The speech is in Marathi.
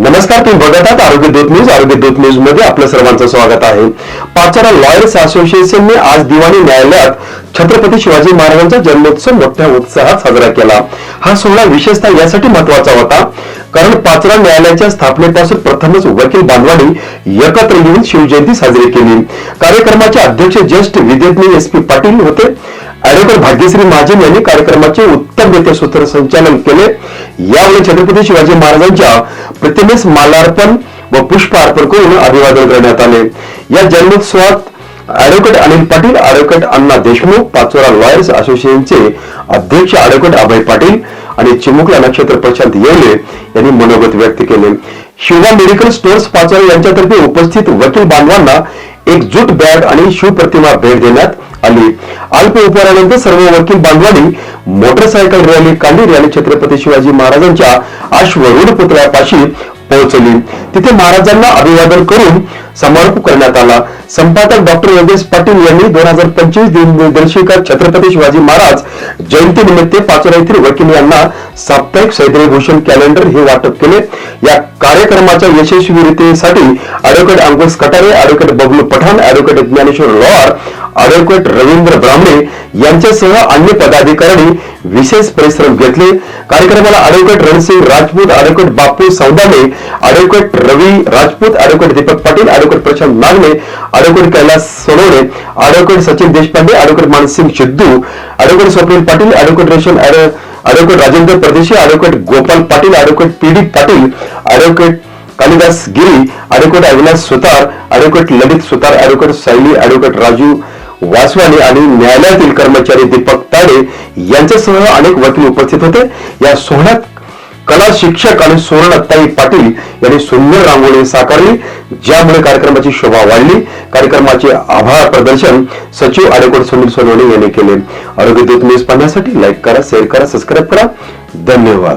नमस्कार तुम्ही बघत आहात आरोग्य दूत न्यूज. आरोग्य दूत न्यूजमध्ये आपलं सर्वांचं स्वागत आहे. पाचोरा लॉयर्स असोसिएशनने आज दिवाणी न्यायालयात छत्रपती शिवाजी महाराजांचा जन्मोत्सव मोठ्या उत्साहात साजरा केला. हा सोहळा विशेषतः यासाठी महत्त्वाचा होता कारण पाचरा न्यायालयाच्या स्थापनेपासून प्रथमच वकील बांधवांनी एकत्र येऊन शिवजयंती साजरी केली. कार्यक्रमाचे अध्यक्ष ज्येष्ठ विद्यार्थी एस पी पाटील होते. ऍडव्होकेट भाग्यश्री महाजन यांनी कार्यक्रमाचे उत्तम उत्तमरित्या सूत्रसंचालन केले. यावेळी छत्रपती शिवाजी महाराजांच्या प्रतिमेस मालार्पण व पुष्प अर्पण करून अभिवादन करण्यात आले. या जन्मोत्सवात advocate Anil Patil advocate Anna Deshmukh Pachora lawyers असोसिएशनचे अध्यक्ष ऍडव्होकेट अभय पाटील आणि चिमुकला नक्षत्र प्रशांत येवले यांनी मनोगत व्यक्त केले. शिवा मेडिकल स्टोअर्स पाचोरा यांच्यातर्फे उपस्थित वकील बांधवांना एक जूट बॅग आणि शिवप्रतिमा भेट देण्यात आली. अल्प उपहारानंतर सर्व वर्किंग बांधवांनी मोटरसायकल रॅली काढली. रॅली छत्रपती शिवाजी महाराजांच्या अश्वरूढ पुतळ्यापाशी पोहोचली. तिथे महाराजांना अभिवादन करून समारोप करण्यात आला. संपादक डॉक्टर योगेश पाटील यांनी दोन हजार पंचवीस दिनदर्शिका छत्रपती शिवाजी महाराज जयंती निमित्त पाचोरा येथील वकील यांना साप्ताहिक सैद्री भूषण कॅलेंडर हे वाटप केले. या कार्यक्रमाच्या यशस्वीरितेसाठी advocate Ankush Katare advocate Bablu Pathan advocate Dnyaneshwar Lohar advocate Ravindra Brahmane यांच्यासह अन्य पदाधिकाऱ्यांनी विशेष परिश्रम घेतले. कार्यक्रमाला advocate Ransing Rajput advocate Bapu Saudane advocate Ravi Rajput advocate Deepak Patil advocate Prashant Nagane advocate Kailas Sonawane advocate Sachin Deshpande advocate Mansingh Siddhu advocate Swapnil Patil advocate ration advocate Rajendra Pardeshi advocate Gopal Patil advocate P D Patil advocate Kalidas Giri advocate Avinash Sutar advocate Lalit Sutar advocate Sayali advocate Raju Vaswani आणि न्यायालयातील कर्मचारी दीपक ताडे यांच्यासह अनेक वकील उपस्थित होते. या सोहळ्यात कला शिक्षक आणि सुवर्णताई पाटील यांनी सुंदर रांगोळी साकारली ज्यामुळे कार्यक्रमाची शोभा वाढली. कार्यक्रमाचे आभार प्रदर्शन सचिव आडेकोट सुनील सोनवणे यांनी केले. आरोग्य दूत न्यूज पाहण्यासाठी लाईक करा शेअर करा सबस्क्राईब करा. धन्यवाद.